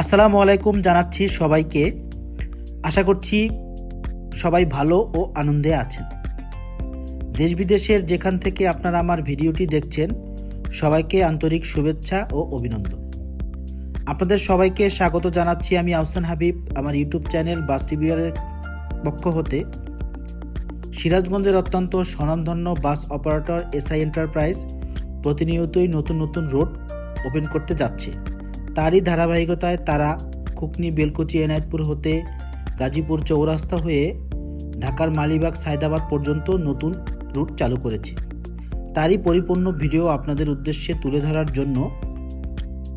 আসসালামু আলাইকুম জানাচ্ছি সবাইকে। আশা করছি সবাই ভালো ও আনন্দে আছেন। দেশ বিদেশের যেখান থেকে আপনারা আমার ভিডিওটি দেখছেন, সবাইকে আন্তরিক শুভেচ্ছা ও অভিনন্দন। আপনাদের সবাইকে স্বাগত জানাচ্ছি আমি আহসান হাবিব, আমার ইউটিউব চ্যানেল বাস রিভিউয়ারের পক্ষ হতে। সিরাজগঞ্জের অত্যন্ত স্বনামধন্য বাস অপারেটর এসআই এন্টারপ্রাইজ প্রতিনিয়তই নতুন নতুন রোড ওপেন করতে যাচ্ছে। তারই ধারাবাহিকতায় তারা খুকনি, বেলকুচি, এনায়তপুর হতে গাজীপুর চৌরাস্তা হয়ে ঢাকার মালিবাগ, সায়দাবাদ পর্যন্ত নতুন রুট চালু করেছে। তারই পরিপূর্ণ ভিডিও আপনাদের উদ্দেশ্যে তুলে ধরার জন্য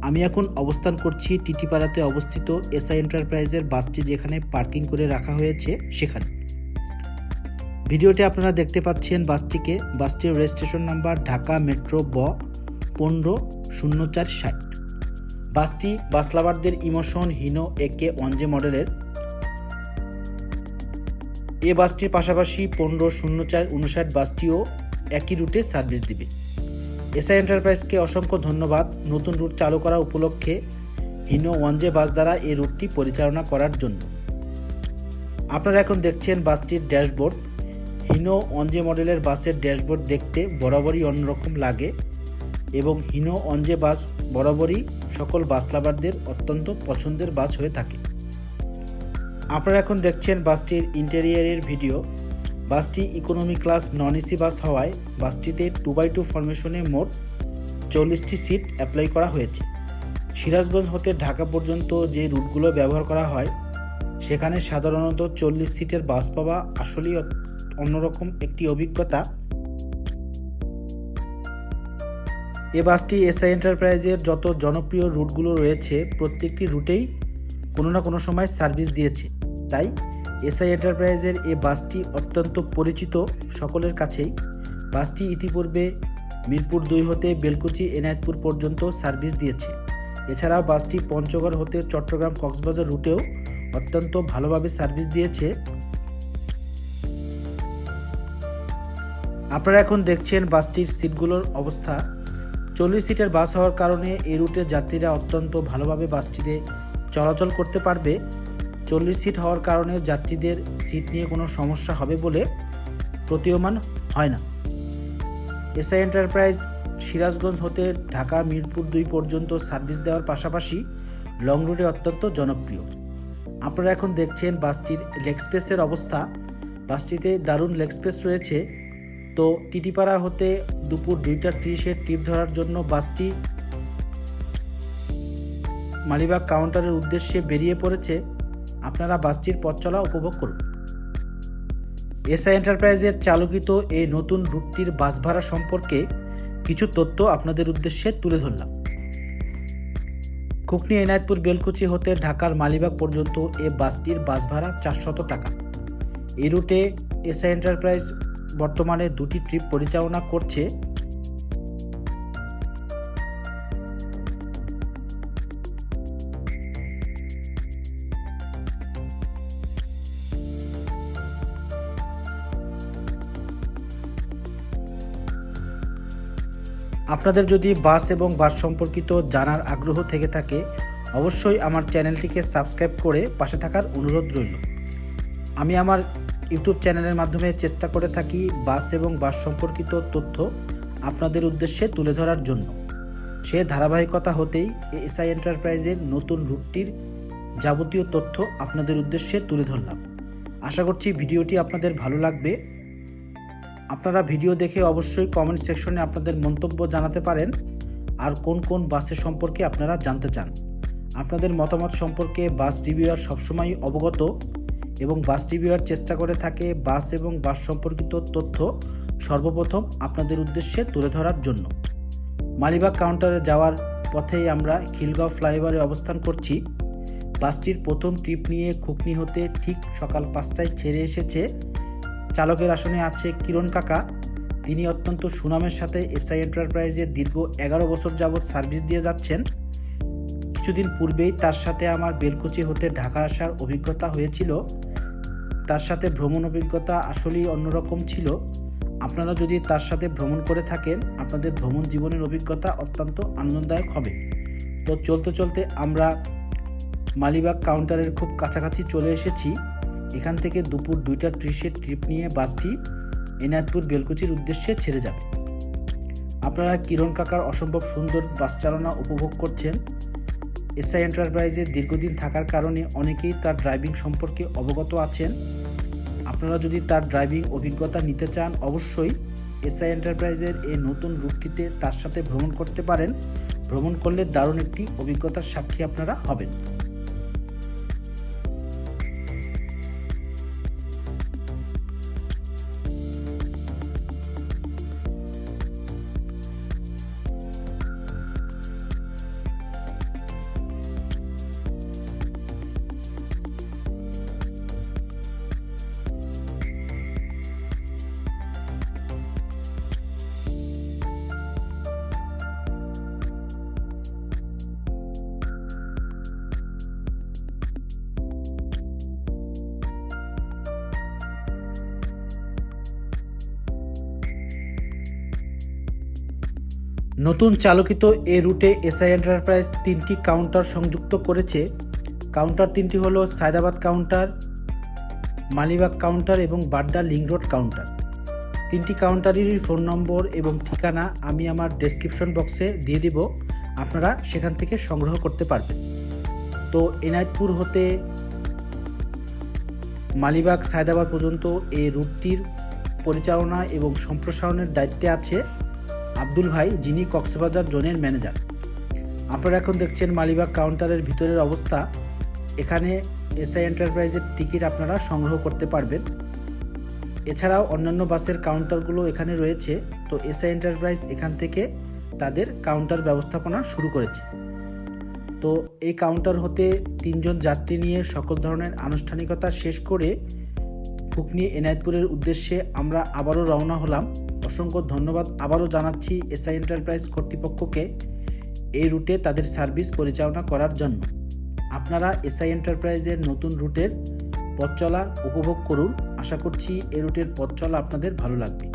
আমি এখন অবস্থান করছি টিটিপাড়াতে অবস্থিত এসআই এন্টারপ্রাইজের বাসটি যেখানে পার্কিং করে রাখা হয়েছে সেখানে। ভিডিওটি আপনারা দেখতে পাচ্ছেন বাসটিকে। বাসটির রেজিস্ট্রেশন নাম্বার ঢাকা মেট্রো ব পনেরো শূন্য চার ষাট। বাসটি বাসলাবারদের ইমোশন হিনো একে ওয়ানজে মডেলের। এ বাসটির পাশাপাশি পনেরো শূন্য চার উনষাট বাসটিও একই রুটে সার্ভিস দিবে। এসআই এন্টারপ্রাইজকে অসংখ্য ধন্যবাদ। নতুন রুট চালু করা উপলক্ষে হিনো ওয়ানজে বাস দ্বারা এই রুটটি পরিচালনা করার জন্য। আপনারা এখন দেখছেন বাসটির ড্যাশবোর্ড। হিনো ওয়ানজে মডেলের বাসের ড্যাশবোর্ড দেখতে বরাবরই অন্যরকম লাগে এবং হিনো অঞ্জে বাস বরাবরই সকল বাস লাভারদের অত্যন্ত পছন্দের বাস হয়ে থাকে। আপনারা এখন দেখছেন বাসটির ইন্টেরিয়ারের ভিডিও। বাসটি economy class non AC bus হওয়ায় বাসটিতে টু বাই টু ফরমেশনে মোট চল্লিশটি সিট অ্যাপ্লাই করা হয়েছে। সিরাজগঞ্জ হতে ঢাকা পর্যন্ত যে রুটগুলো ব্যবহার করা হয়, সেখানে সাধারণত চল্লিশ সিটের বাস পাওয়া আসলেই অন্যরকম একটি অভিজ্ঞতা। এ বাসটি এসআই এন্টারপ্রাইজের যত জনপ্রিয় রুটগুলো রয়েছে, প্রত্যেকটি রুটেই কোনো না কোনো সময় সার্ভিস দিয়েছে। তাই এসআই এন্টারপ্রাইজের এ বাসটি অত্যন্ত পরিচিত সকলের কাছেই। বাসটি ইতিপূর্বে মিরপুর দুই হতে বেলকুচি, এনায়েতপুর পর্যন্ত সার্ভিস দিয়েছে। এছাড়াও বাসটি পঞ্চগড় হতে চট্টগ্রাম কক্সবাজার রুটেও অত্যন্ত ভালোভাবে সার্ভিস দিয়েছে। আপনারা এখন দেখছেন বাসটির সিটগুলোর অবস্থা। চল্লিশ সিটের বাস হওয়ার কারণে এই রুটে যাত্রীরা অত্যন্ত ভালোভাবে বাসটিতে চলাচল করতে পারবে। চল্লিশ সিট হওয়ার কারণে যাত্রীদের সিট নিয়ে কোনো সমস্যা হবে বলে প্রতীয়মান হয় না। এসআই এন্টারপ্রাইজ সিরাজগঞ্জ হতে ঢাকা, মিরপুর দুই পর্যন্ত সার্ভিস দেওয়ার পাশাপাশি লং রুটে অত্যন্ত জনপ্রিয়। আপনারা এখন দেখছেন বাসটির লেগ স্পেসের অবস্থা। বাসটিতে দারুণ লেগ স্পেস রয়েছে। তো টিটিপাড়া হতে দুপুর দুইটা ত্রিশের টিপ ধরার জন্য বাসটি মালিবাগ কাউন্টারের উদ্দেশ্যে বেরিয়ে পড়েছে। আপনারা বাসটির পথ চলা উপভোগ করুন। এসআই এন্টারপ্রাইজের চালকিত এই নতুন রুটটির বাস ভাড়া সম্পর্কে কিছু তথ্য আপনাদের উদ্দেশ্যে তুলে ধরলাম। খুকনি এনায়তপুর বেলকুচি হতে ঢাকার মালিবাগ পর্যন্ত এ বাসটির বাস ভাড়া চারশত টাকা। এই রুটে এসআই এন্টারপ্রাইজ বর্তমানে দুটি ট্রিপ পরিচালনা করছে। আপনাদের যদি বাস এবং বাস সম্পর্কিত জানার আগ্রহ থেকে থাকে, অবশ্যই আমার চ্যানেলটিকে সাবস্ক্রাইব করে পাশে থাকার অনুরোধ রইল। আমি আমার ইউটিউব চ্যানেলের মাধ্যমে চেষ্টা করে থাকি বাস এবং বাস সম্পর্কিত তথ্য আপনাদের উদ্দেশ্যে তুলে ধরার জন্য। সে ধারাবাহিকতা হতেই এসআই এন্টারপ্রাইজের নতুন রুটটির যাবতীয় তথ্য আপনাদের উদ্দেশ্যে তুলে ধরলাম। আশা করছি ভিডিওটি আপনাদের ভালো লাগবে। আপনারা ভিডিও দেখে অবশ্যই কমেন্ট সেকশনে আপনাদের মন্তব্য জানাতে পারেন। আর কোন কোন বাসের সম্পর্কে আপনারা জানতে চান। আপনাদের মতামত সম্পর্কে বাস রিভিউয়ার সবসময় অবগত। এবং বাস রিভিউয়ার চেষ্টা করে থাকে বাস এবং বাস সম্পর্কিত তথ্য সর্বপ্রথম আপনাদের উদ্দেশ্যে তুলে ধরার জন্য। মালিবাগ কাউন্টারে যাওয়ার পথেই আমরা খিলগাঁও ফ্লাইওভারে অবস্থান করছি। বাসটির প্রথম ট্রিপ নিয়ে খুকনি হতে ঠিক সকাল পাঁচটায় ছেড়ে এসেছে। চালকের আসনে আছে কিরণ কাকা। তিনি অত্যন্ত সুনামের সাথে এসআই এন্টারপ্রাইজে দীর্ঘ এগারো বছর যাবৎ সার্ভিস দিয়ে যাচ্ছেন। কিছুদিন পূর্বেই তার সাথে আমার বেলকুচি হতে ঢাকা আসার অভিজ্ঞতা হয়েছিল। তার সাথে ভ্রমণ অভিজ্ঞতা আসলেই অন্যরকম ছিল। আপনারা যদি তার সাথে ভ্রমণ করে থাকেন, আপনাদের ভ্রমণ জীবনের অভিজ্ঞতা অত্যন্ত আনন্দদায়ক হবে। তো চলতে চলতে আমরা মালিবাগ কাউন্টারের খুব কাছাকাছি চলে এসেছি। এখান থেকে দুপুর দুইটা ত্রিশের ট্রিপ নিয়ে বাসটি এনায়তপুর বেলকুচির উদ্দেশ্যে ছেড়ে যাবে। আপনারা কিরণ কাকার অসম্ভব সুন্দর বাস চালনা উপভোগ করছেন। এসআই এন্টারপ্রাইজে দীর্ঘদিন থাকার কারণে অনেকেই তার ড্রাইভিং সম্পর্কে অবগত আছেন। আপনারা যদি তার ড্রাইভিং অভিজ্ঞতা নিতে চান, অবশ্যই এসআই এন্টারপ্রাইজের এই নতুন রুটটিতে তার সাথে ভ্রমণ করতে পারেন। ভ্রমণ করলে দারুণ একটি অভিজ্ঞতার সাক্ষী আপনারা হবেন। নতুন চালকিত এ রুটে এসআই এন্টারপ্রাইজ তিনটি কাউন্টার সংযুক্ত করেছে। কাউন্টার তিনটি হলো সায়দাবাদ কাউন্টার, মালিবাগ কাউন্টার এবং বাড্ডা লিং রোড কাউন্টার। তিনটি কাউন্টারেরই ফোন নম্বর এবং ঠিকানা আমি আমার ডেসক্রিপশন বক্সে দিয়ে দিব। আপনারা সেখান থেকে সংগ্রহ করতে পারবেন। তো এনায়তপুর হতে মালিবাগ সায়দাবাদ পর্যন্ত এই রুটটির পরিচালনা এবং সম্প্রসারণের দায়িত্বে আছে। আব্দুল ভাই, যিনি কক্সবাজার জোনের ম্যানেজার। আপনারা এখন দেখছেন মালিবাগ কাউন্টারের ভিতরের অবস্থা। এখানে এসআই এন্টারপ্রাইজের টিকিট আপনারা সংগ্রহ করতে পারবেন। এছাড়াও অন্যান্য বাসের কাউন্টারগুলো এখানে রয়েছে। তো এসআই এন্টারপ্রাইজ এখান থেকে তাদের কাউন্টার ব্যবস্থাপনা শুরু করেছে। তো এই কাউন্টার হতে তিনজন যাত্রী নিয়ে সকল ধরনের আনুষ্ঠানিকতা শেষ করে ফুকনি এনায়তপুরের উদ্দেশ্যে আমরা আবারও রওনা হলাম। অসংখ্য ধন্যবাদ। আবারও জানাচ্ছি এসআই এন্টারপ্রাইজ কর্তৃপক্ষকে এই রুটে তাদের সার্ভিস পরিচালনা করার জন্য। আপনারা এসআই এন্টারপ্রাইজের নতুন রুটের পথ চলা উপভোগ করুন। আশা করছি এই রুটের পথ চলা আপনাদের ভালো লাগবে।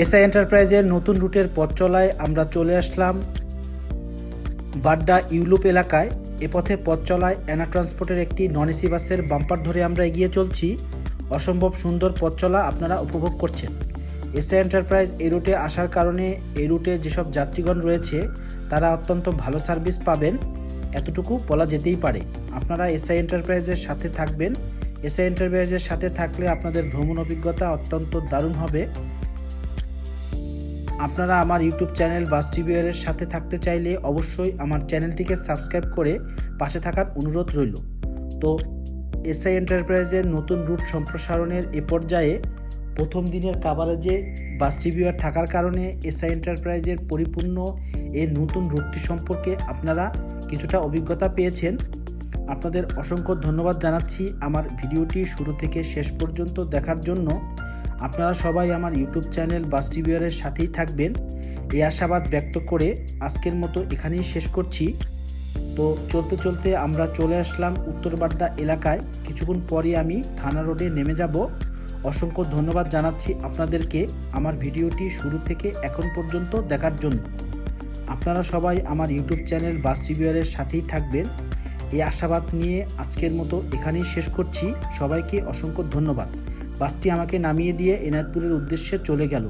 এসআই এন্টারপ্রাইজের নতুন রুটের পথ চলায় আমরা চলে আসলাম বাড্ডা ইউলুপ এলাকায়। এ পথে পথ চলায় অ্যানা ট্রান্সপোর্টের একটি নন এসি বাসের বাম্পার ধরে আমরা এগিয়ে চলছি। অসম্ভব সুন্দর পথ চলা আপনারা উপভোগ করছেন। এসআই এন্টারপ্রাইজ এই রুটে আসার কারণে এই রুটে যেসব যাত্রীগণ রয়েছে, তারা অত্যন্ত ভালো সার্ভিস পাবেন। এতটুকু বলা যেতেই পারে। আপনারা এসআই এন্টারপ্রাইজের সাথে থাকবেন। এসআই এন্টারপ্রাইজের সাথে থাকলে আপনাদের ভ্রমণ অভিজ্ঞতা অত্যন্ত দারুণ হবে। আপনারা আমার ইউটিউব চ্যানেল বাস টিভিআরের সাথে থাকতে চাইলে অবশ্যই আমার চ্যানেলটিকে সাবস্ক্রাইব করে পাশে থাকার অনুরোধ রইল। তো এসআই এন্টারপ্রাইজের নতুন রুট সম্প্রসারণের এ পর্যায়ে প্রথম দিনের কাভারেজে বাস টিভিআর থাকার কারণে এসআই এন্টারপ্রাইজের পরিপূর্ণ এই নতুন রুটটি সম্পর্কে আপনারা কিছুটা অভিজ্ঞতা পেয়েছেন। আপনাদের অসংখ্য ধন্যবাদ জানাচ্ছি। আমার ভিডিওটি শুরু থেকে শেষ পর্যন্ত দেখার জন্য। আপনারা সবাই আমার ইউটিউব চ্যানেল বাস টিভিআরের সাথেই থাকবেন। এই আশাবাদ ব্যক্ত করে আজকের মতো এখানেই শেষ করছি। তো চলতে চলতে আমরা চলে আসলাম উত্তরবাড্ডা এলাকায়। কিছুক্ষণ পরে আমি থানা রোডে নেমে যাব। অসংখ্য ধন্যবাদ জানাচ্ছি আপনাদেরকে আমার ভিডিওটি শুরু থেকে এখন পর্যন্ত দেখার জন্য। আপনারা সবাই আমার ইউটিউব চ্যানেল বাস রিভিউয়ারের সাথেই থাকবেন। এই আশাবাদ নিয়ে আজকের মতো এখানেই শেষ করছি। সবাইকে অসংখ্য ধন্যবাদ। বাসটি আমাকে নামিয়ে দিয়ে এনায়তপুরের উদ্দেশ্যে চলে গেল।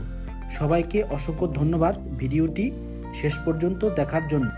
সবাইকে অসংখ্য ধন্যবাদ ভিডিওটি শেষ পর্যন্ত দেখার জন্য।